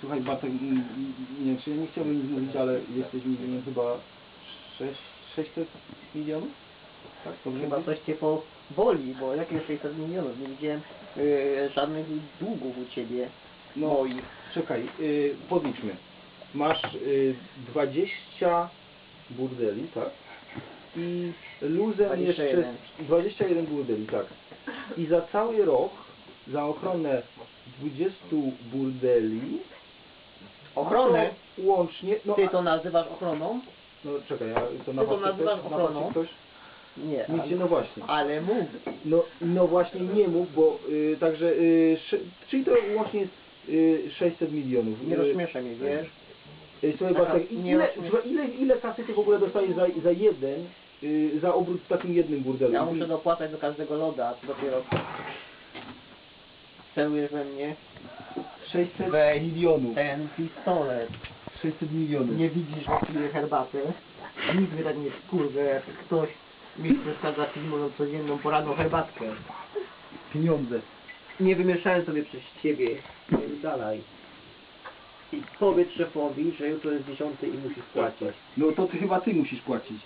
Słuchaj Bartek, nie czy ja nie chciałbym nic mówić, ale jesteś mi winien chyba 6, 600 milionów? Tak? Dobrze Chyba mówię? coś cię powoli, bo jakie 600 milionów? Nie widziałem y, żadnych długów u ciebie. No, moich. czekaj, y, podliczmy. Masz y, 20 burdeli, tak? I luzem 21. jeszcze 21 burdeli, tak. I za cały rok, za ochronę 20 burdeli, Ochronę? łącznie, no, Ty to nazywasz ochroną? no czekaj, ja, to na Ty to was nazywasz ktoś, na was ochroną? ktoś? Nie. Nie, ale, no właśnie. ale mów. No, no właśnie nie mógł, bo y, także, y, czyli to łącznie jest y, 600 milionów. Nie Y, rozśmieszaj mnie, wiesz? y, Słuchaj Bartek, nie ile, słuchaj, ile, ile kasy ty w ogóle dostajesz za, za jeden, y, za obrót w takim jednym burdelu? Ja muszę dopłacać do każdego loda, a ty dopiero celujesz we mnie 600 Weź. milionów. ten pistolet. 600 milionów. Nie widzisz, że piję herbatę? Nikt mnie tak nie skurwę, jak ktoś mi przeszkadza pić moją codzienną poranną herbatkę. Pieniądze. Nie wymieszałem sobie przez ciebie. Dalej. I powiedz szefowi, że jutro jest dziesiąty i musisz płacić. No to ty chyba ty musisz płacić.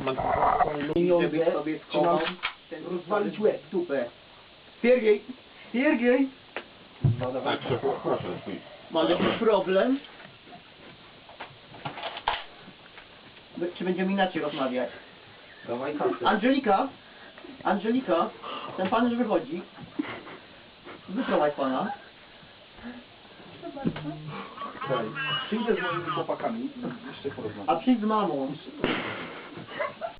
Mam Pieniądze, żeby sobie schował rozwalić łeb? dupę. Siergiej! Siergiej! No Tak, szefie, proszę. Masz jakiś problem? By- Czy będziemy inaczej rozmawiać? Dawaj. Angelika! Angelika! Ten pan już wychodzi. Wyprowadź pana. Przyjdę z moimi chłopakami, jeszcze porozmawiam. A przyjdź z mamą.